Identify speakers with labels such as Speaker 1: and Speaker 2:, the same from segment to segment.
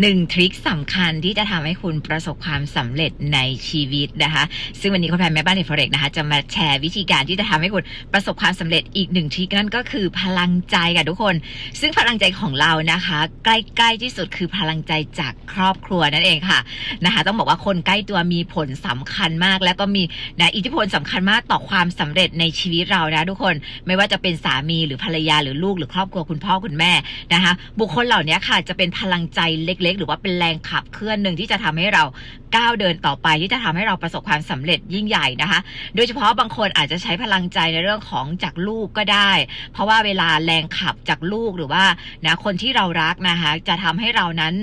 Speaker 1: หนึ่งทริคสำคัญที่จะทำให้คุณประสบความสำเร็จในชีวิตนะคะ ซึ่งวันนี้คุณแพนแม่บ้านเอฟเฟกนะคะ จะมาแชร์วิธีการที่จะทำให้คุณประสบความสำเร็จอีกหนึ่งทริคนั่นก็คือพลังใจค่ะทุกคน ซึ่งพลังใจของเรานะคะ ใกล้ๆที่สุดคือพลังใจจากครอบครัวนั่นเองค่ะนะคะ ต้องบอกว่าคนใกล้ตัวมีผลสำคัญมาก แล้วก็มีนะอิทธิพลสำคัญมากต่อความสำเร็จในชีวิตเรานะทุกคนไม่ว่าจะเป็นสามีหรือภรรยาหรือลูกหรือครอบครัวคุณพ่อคุณแม่นะคะ บุคคลเหล่านี้ค่ะจะเป็นพลังใจเล็กๆ หรือว่าเป็นแรงขับเคลื่อนหนึ่งที่จะทำให้เราก้าวเดินต่อไปที่จะทำให้เราประสบความสำเร็จยิ่งใหญ่นะคะ โดยเฉพาะบางคนอาจจะใช้พลังใจในเรื่องของจากลูกก็ได้ เพราะว่าเวลาแรงขับจากลูกหรือว่านะคนที่เรารักนะคะจะทำให้เรานั้น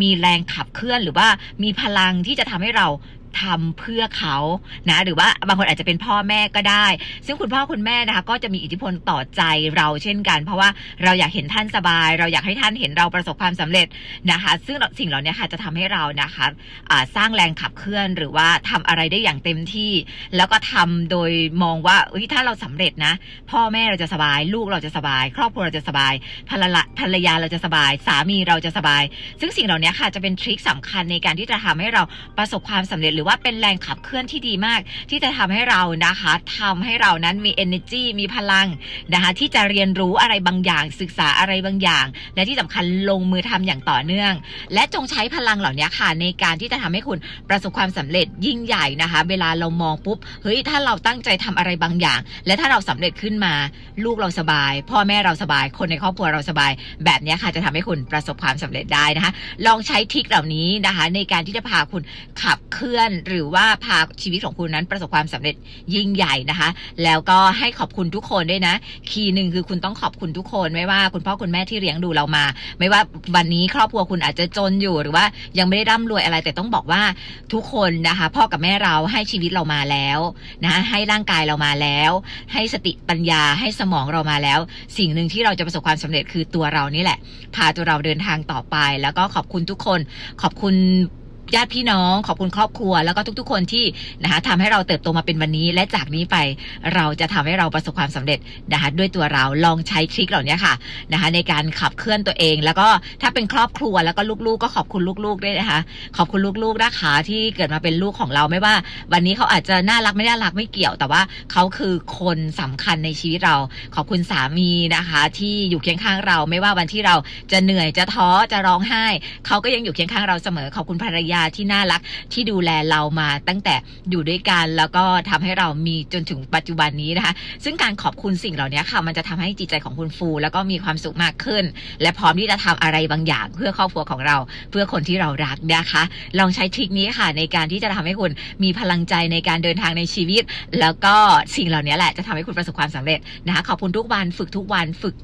Speaker 1: มีแรงขับเคลื่อนหรือว่ามีพลังที่จะทำให้เรา ทำเพื่อเขานะ หรือว่าบางคนอาจจะเป็นพ่อแม่ก็ได้ ซึ่งคุณพ่อคุณแม่นะคะก็จะมีอิทธิพลต่อใจเราเช่นกัน เพราะว่าเราอยากเห็นท่านสบาย เราอยากให้ท่านเห็นเราประสบความสำเร็จนะคะ ซึ่งสิ่งเหล่านี้ค่ะจะทำให้เรานะคะอ่าสร้างแรงขับเคลื่อนหรือว่าทำอะไรได้อย่างเต็มที่ แล้วก็ทำโดยมองว่าเอ้ยถ้าเราสำเร็จนะ พ่อแม่เราจะสบาย ลูกเราจะสบาย ครอบครัวเราจะสบายภรรยาภรรยาเราจะสบาย สามีเราจะสบาย ซึ่งสิ่งเหล่านี้ค่ะจะเป็นทริคสำคัญในการที่จะทำให้เราประสบความสำเร็จรือว่าเป็นแรงขับเคลื่อนที่ดีมาก ที่จะทำให้เรานะคะทำให้เรานั้นมี energy มีพลังนะคะที่จะเรียนรู้อะไรบางอย่าง ศึกษาอะไรบางอย่าง และที่สำคัญลงมือทำอย่างต่อเนื่อง และจงใช้พลังเหล่านี้ค่ะในการที่จะทำให้คุณประสบความสำเร็จยิ่งใหญ่นะคะ เวลาเรามองปุ๊บเฮ้ยถ้าเราตั้งใจทำอะไรบางอย่าง และถ้าเราสำเร็จขึ้นมา ลูกเราสบาย พ่อแม่เราสบาย คนในครอบครัวเราสบาย แบบนี้ค่ะจะทำให้คุณประสบความสำเร็จได้นะคะ ลองใช้ทิคเหล่านี้นะคะ ในการที่จะพาคุณขับเคลื่อนหรือว่าพาชีวิตของคุณนั้นประสบความสำเร็จยิ่งใหญ่นะคะ แล้วก็ให้ขอบคุณทุกคนด้วยนะ คีย์หนึ่งคือคุณต้องขอบคุณทุกคนไม่ว่าคุณพ่อคุณแม่ที่เลี้ยงดูเรามา ไม่ว่าวันนี้ครอบครัวคุณอาจจะจนอยู่หรือว่ายังไม่ได้ร่ำรวยอะไร แต่ต้องบอกว่าทุกคนนะคะ พ่อกับแม่เราให้ชีวิตเรามาแล้วนะให้ร่างกายเรามาแล้ว ให้สติปัญญาให้สมองเรามาแล้ว สิ่งหนึ่งที่เราจะประสบความสำเร็จคือตัวเรานี่แหละ พาตัวเราเดินทางต่อไป แล้วก็ขอบคุณทุกคน ขอบคุณ ญาติพี่น้อง ขอบคุณครอบครัว แล้วก็ทุก ๆ คนที่นะคะทำให้เราเติบโตมาเป็นวันนี้ และจากนี้ไปเราจะทำให้เราประสบความสำเร็จนะคะด้วยตัวเราลองใช้ทริคเหล่านี้ค่ะนะคะในการขับเคลื่อนตัวเอง แล้วก็ถ้าเป็นครอบครัวแล้วก็ลูกๆ ก็ขอบคุณลูกๆด้วยนะคะ ขอบคุณลูกๆนะคะที่เกิดมาเป็นลูกของเราไม่ว่า วันนี้เขาอาจจะน่ารักไม่น่ารักไม่เกี่ยว แต่ว่าเขาคือคนสำคัญในชีวิตเรา ขอบคุณสามีนะคะ ที่อยู่เคียงข้างเรา ไม่ว่าวันที่เราจะเหนื่อยจะท้อจะร้องไห้เขาก็ยังอยู่เคียงข้างเราเสมอขอบคุณภรรยาที่น่ารักที่ดูแลเรามาตั้งแต่อยู่ด้วยกันแล้วก็ทำให้เรามีจนถึงปัจจุบันนี้นะคะ ซึ่งการขอบคุณสิ่งเหล่านี้ค่ะ มันจะทำให้จิตใจของคุณฟู แล้วก็มีความสุขมากขึ้น และพร้อมที่จะทำอะไรบางอย่าง เพื่อครอบครัวของเรา เพื่อคนที่เรารักนะคะ ลองใช้ทริคนี้ค่ะ ในการที่จะทำให้คุณมีพลังใจในการเดินทางในชีวิต แล้วก็สิ่งเหล่านี้แหละจะทำให้คุณประสบความสำเร็จนะคะขอบคุณทุกวันฝึกทุกวันฝึก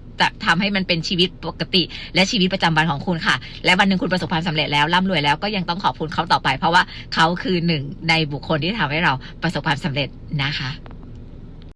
Speaker 1: ทำให้มันเป็นชีวิตปกติ และชีวิตประจำวันของคุณค่ะ และวันหนึ่งคุณประสบความสำเร็จแล้วร่ำรวยแล้วก็ยังต้องขอบคุณเขาต่อไป เพราะว่าเขาคือหนึ่งในบุคคลที่ทำให้เราประสบความสำเร็จนะคะ